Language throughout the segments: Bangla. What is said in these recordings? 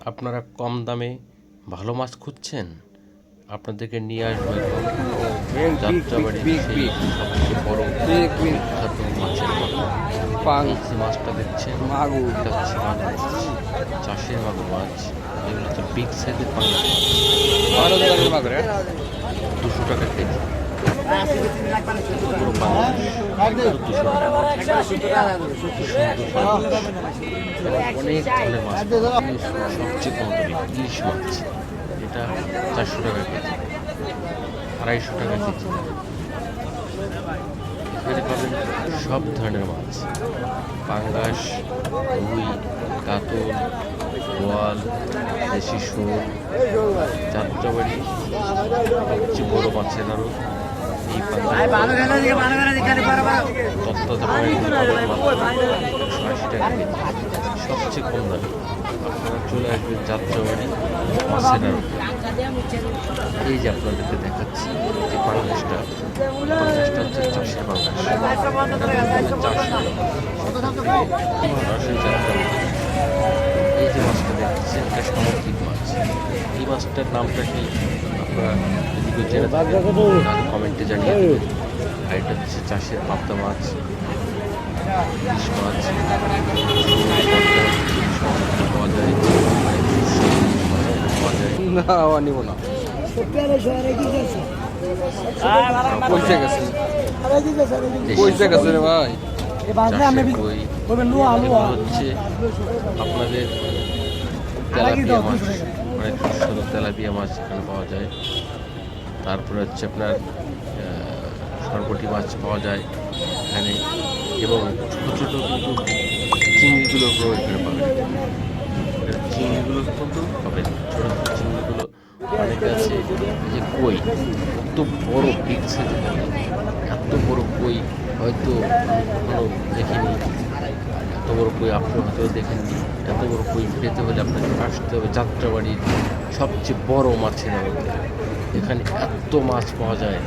আপনারা কম দামে ভালো মাছ খুঁজছেন? আপনাদেরকে নিয়ে আসব যাত্রাবাড়ির সবচেয়ে বড় বিখ্যাত মাছের বাজার। পাং এই যে মাছটা দেখছেন? মাগুর। হচ্ছে মাগুর চাষের মাগুর মাছ। এগুলো হচ্ছে বিগ সাইজের হ্যাঁ? দুশো টাকা কেজি পুরো পাঙ্গাস দুশো টাকা সবচেয়ে কম টাকা আড়াইশো টাকা সব ধরনের মাছ পাঙ্গাস রুই কাতল বোয়াল দেশি শোল যাত্রাবাড়ি সবচেয়ে বড় মাছের আরও সবচেয়ে কম দামে আপনারা চলে আসবেন যাত্রাবাড়ি এই যে আপনাদেরকে দেখাচ্ছি যে বাংলাদেশটা বাংলাদেশটা হচ্ছে চাষের বাংলাদেশ এই যে মাছটা দেখছেন এটা সামুদ্রিক মাছ। এই মাছটার নামটা কি? আপনারা কমেন্টে জানিয়ে দেবেন। আর এটা হচ্ছে চাষের পাবদা মাছ ইলিশ মাছ পাওয়া যায় পাওয়া যায় না ও নিব না। পয়সা গেছে। পয়সা গেছে রে ভাই। চাষের হচ্ছে আপনাদের তেলাপিয়া মাছ। অনেক সুস্বাদু তেলাপিয়া মাছ এখানে পাওয়া যায়। তারপরে হচ্ছে আপনার আহ, সরবটি মাছ পাওয়া যায় এখানে এবং ছোটো ছোটো কিন্তু চিংড়িগুলো এখানে পাবেন। চিংড়িগুলো কিন্তু পাবেন ছোটো ছোটো চিংড়িগুলো অনেক আছে। যে কই এত বড় সাইজের এত বড় কই হয়তো আমি কখনো দেখিনি। এত বড় কই আপনি হয়তো দেখেননি। এত বড় কই পেতে হলে আপনাকে আসতে হবে যাত্রাবাড়ির সবচেয়ে বড় মাছের মধ্যে এখানে এত মাছ পাওয়া যায়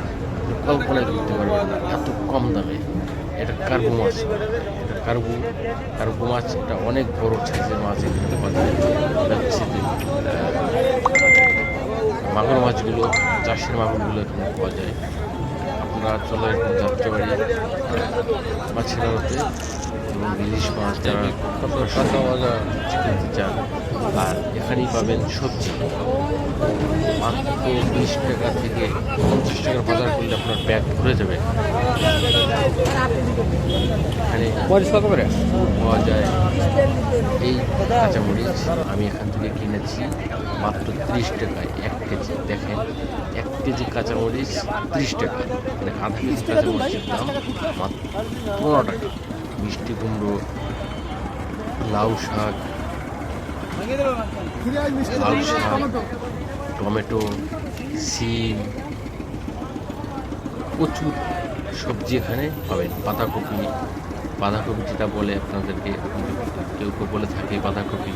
কল্পনায় করতে পারবেন না, এত কম দামে। এটা কার্বু মাছ। এটা কার্বু কার্বু মাছ এটা অনেক বড় সাইজের মাছ এখানে পাওয়া যায়। মাগুর মাছগুলো চাষের মাগুরগুলো এখানে পাওয়া যায়। আপনারা চলে আসবেন যাত্রাবাড়ি মাছের আড়তে এবং ইলিশ মাছ যারা ভাজা কিনতে চান আর এখানেই পাবেন সবজি। মাত্র বিশ টাকা থেকে পঞ্চাশ টাকার বাজার করলে আপনার ব্যাগ ভরে যাবে। এখানে পাওয়া যায় এই কাঁচামরিচ। আমি এখান থেকে কিনেছি। মাত্র ত্রিশ টাকায় এক কেজি। দেখেন এক কেজি কাঁচামরিচ ত্রিশ টাকা। মানে আধা কেজি কাঁচামরিচের দাম মাত্র পনেরো টাকা। মিষ্টি কুমড়ো লাউ শাক লাউ শাক টমেটো সিম প্রচুর সবজি এখানে পাবেন। বাঁধাকপি বাঁধাকপি যেটা বলে আপনাদেরকে কেউ কেউ বলে থাকে বাঁধাকপি,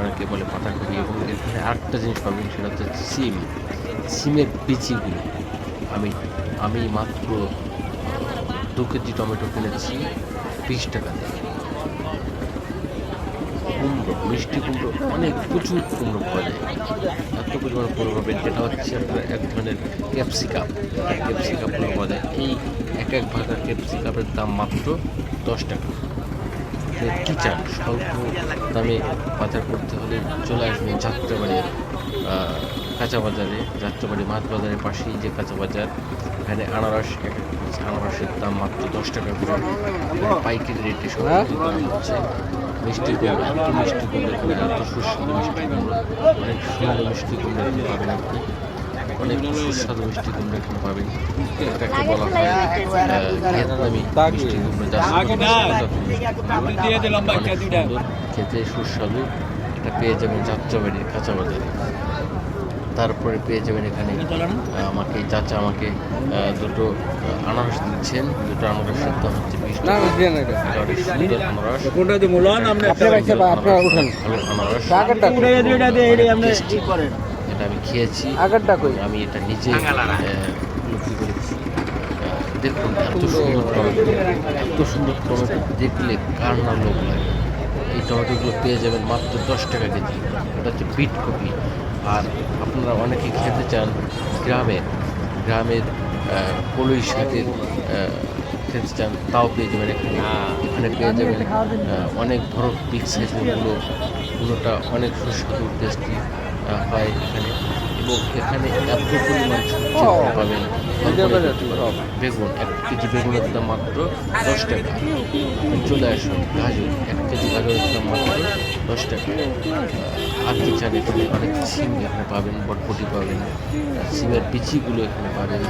অনেকে বলে বাঁধাকপি এবং এখানে আরেকটা জিনিস পাবেন, সেটা হচ্ছে সিম। সিমের বিচিগুলো আমি আমি মাত্র দু কেজি টমেটো কিনেছি, বিশ টাকা কুমড়ো, মিষ্টি কুমড়ো, অনেক প্রচুর কুমড়ো পাওয়া যায়। এত পরিমাণ কুমড়ো পাবেন যেটা হচ্ছে এক ধরনের ক্যাপসিকাম। এই এক ভাগা ক্যাপসিকামের দাম মাত্র দশ টাকা। কী চান স্বল্প দামে বাজার করতে হলে চলে আসবেন যাত্রাবাড়ি আহ, কাঁচা বাজারে যাত্রাবাড়ি মাছ বাজারের পাশেই যে কাঁচা বাজার। এখানে আনারস এক আনারসের দাম মাত্র দশ টাকা করে। পাইকারি রেটে সব হচ্ছে। মিষ্টি এত মিষ্টি কুমড়ো এত সুস্বাদু মিষ্টি অনেক সুন্দর মিষ্টি কুমড়ো পাবেন আপনি। অনেক সুস্বাদু মিষ্টি কুমড়ো এখানে পাবেন। এটাকে বলা হয় ভিয়েতনামি মিষ্টি কুমড়ো খেতে সুস্বাদু। এটা পেয়ে যাবেন যাত্রাবাড়ির কাঁচা বাজারে তারপরে পেয়ে যাবেন এখানে আমাকে চাচা আমাকে আহ, দুটো আনারস দিচ্ছেন। দুটো হচ্ছে আনারস। আপনারা উঠেন। ভালো আনারস। এটা আমি খেয়েছি আগেরটা কই? আমি এটা নিজে উপলব্ধি করেছি। দেখুন এত সুন্দর টমেটো এত সুন্দর টমেটো দেখলে কার না লোক লাগে। এই টমেটোগুলো পেয়ে যাবেন মাত্র দশ টাকা কেজি। এটা হচ্ছে বিট কপি। আর আপনারা অনেকে খেতে চান গ্রামে গ্রামের আহ, কলই শাকের খেতে চান তাও পেয়ে যাবেন এখানে। এখানে পেয়ে যাবেন অনেক বড় বিগ সাইজের মূলোটা অনেক সুস্বাদু টেস্টি হয় এখানে এবং এখানে এত পরিমাণ পাবেন। বেগুন এক কেজি বেগুনের দাম মাত্র দশ টাকা। চলে আসুন গাজর এক কেজি গাজরের দাম মাত্র দশ টাকা। আর কি চান এখানে? অনেক সিম এখানে পাবেন বটবটি পাবেন। সিমের বিচিগুলো এখানে পাবেন।